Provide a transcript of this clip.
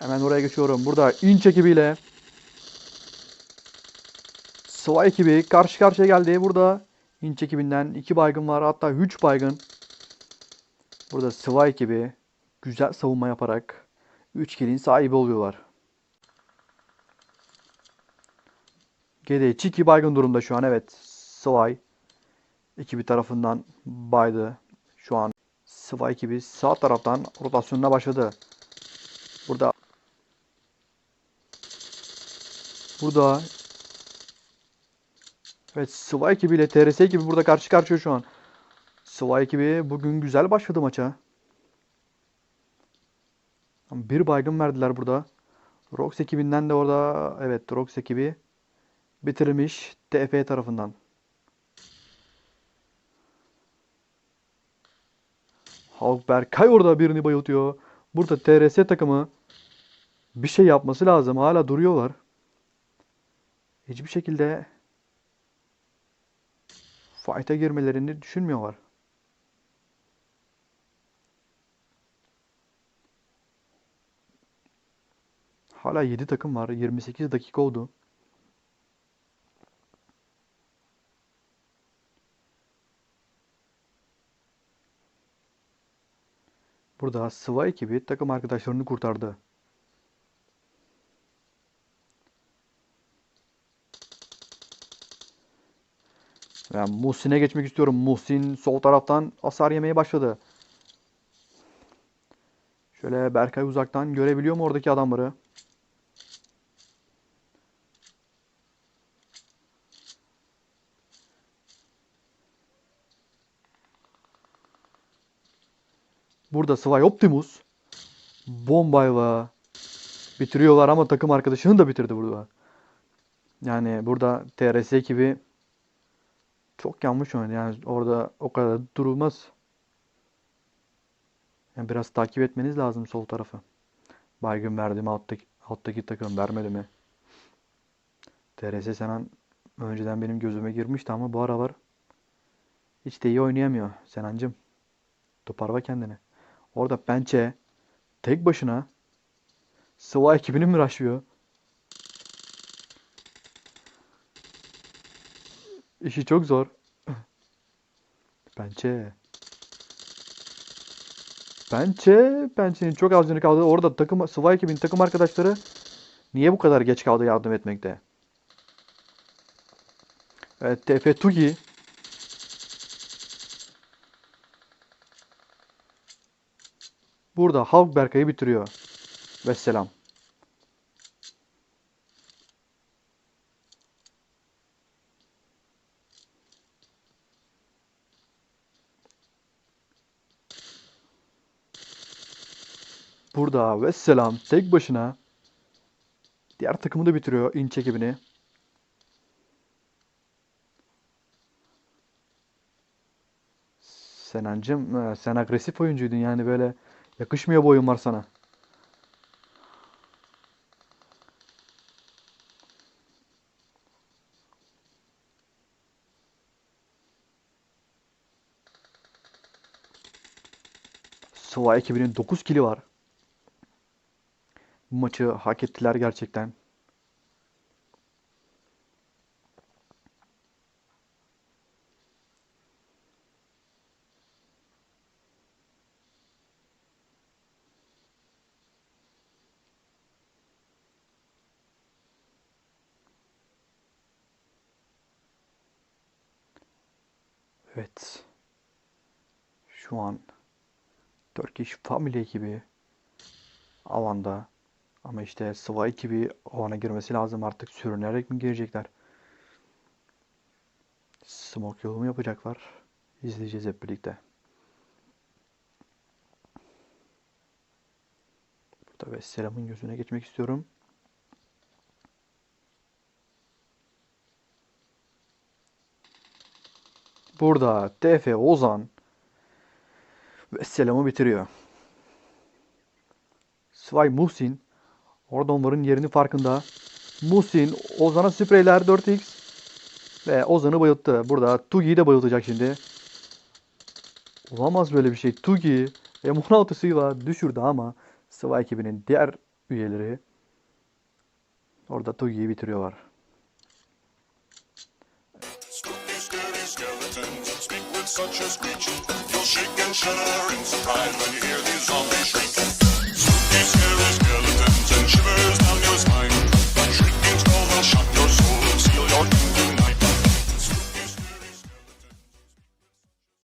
Hemen oraya geçiyorum. Burada inç ekibiyle Sıva ekibi karşı karşıya geldi. Burada inç ekibinden iki baygın var. Hatta üç baygın. Burada Sıva ekibi güzel savunma yaparak 3 kilin sahibi oluyorlar. GD Çiki baygın durumda şu an. Evet. Sıvay ekibi tarafından baydı. Şu an Sıva ekibi sağ taraftan rotasyonuna başladı. Burada Burada Evet Sıva ekibiyle TRS ekibi burada karşı karşıya şu an. Sıva ekibi bugün güzel başladı maça. Bir baygın verdiler burada. Rox ekibinden de orada evet Rox ekibi bitirilmiş TF tarafından. Halk Berkay orada birini bayıltıyor. Burada TRS takımı bir şey yapması lazım. Hala duruyorlar. Hiçbir şekilde fight'a girmelerini düşünmüyorlar. Hala 7 takım var. 28 dakika oldu. Burada Sıva ekibi takım arkadaşlarını kurtardı. Ben Muhsin'e geçmek istiyorum. Muhsin sol taraftan hasar yemeye başladı. Şöyle Berkay uzaktan görebiliyor mu oradaki adamları? Burada Svay Optimus bombayla bitiriyorlar ama takım arkadaşını da bitirdi burada. Yani burada TRS ekibi çok yanlış oynadı. Yani orada o kadar durulmaz. Yani biraz takip etmeniz lazım sol tarafı. Baygın verdi mi alttaki, alttaki takım vermedi mi? TRS Senan önceden benim gözüme girmişti ama bu aralar hiç de iyi oynayamıyor Senancım. Toparla kendini. Orada Pençe tek başına Sıva ekibini mi rushlıyor? İşi çok zor. Pençe. Pençe. Pençe'nin çok az canı kaldı. Orada takım Sıva ekibinin takım arkadaşları niye bu kadar geç kaldı yardım etmekte? Evet TF Tugi. Burada Halk Berkay'ı bitiriyor. Vesselam. Burada Vesselam tek başına diğer takımı da bitiriyor inç ekibini. Senancım, e, sen agresif oyuncuydun yani böyle yakışmıyor bu oyunlar sana. Sıva ekibinin 9 kili var. Maçı hak ettiler gerçekten. Evet. Şu an Turkish Family ekibi Avan'da. Ama işte Sıva ekibi Avan'a girmesi lazım artık. Sürünerek mi girecekler? Smoke yolu mu yapacaklar? İzleyeceğiz hep birlikte. Burada Vesselam'ın gözüne geçmek istiyorum. Burada TF Ozan Vesselam'ı bitiriyor. Svay Muhsin orada onların yerini farkında. Muhsin Ozan'a spreyler 4x ve Ozan'ı bayılttı. Burada Tugi'yi de bayıltacak şimdi. Olamaz böyle bir şey. Tugi M16'sıyla düşürdü ama Sıva ekibinin diğer üyeleri. Orada Togi'yi bitiriyorlar. Such a screech. You'll shake and shudder in surprise when you hear these zombies shriek.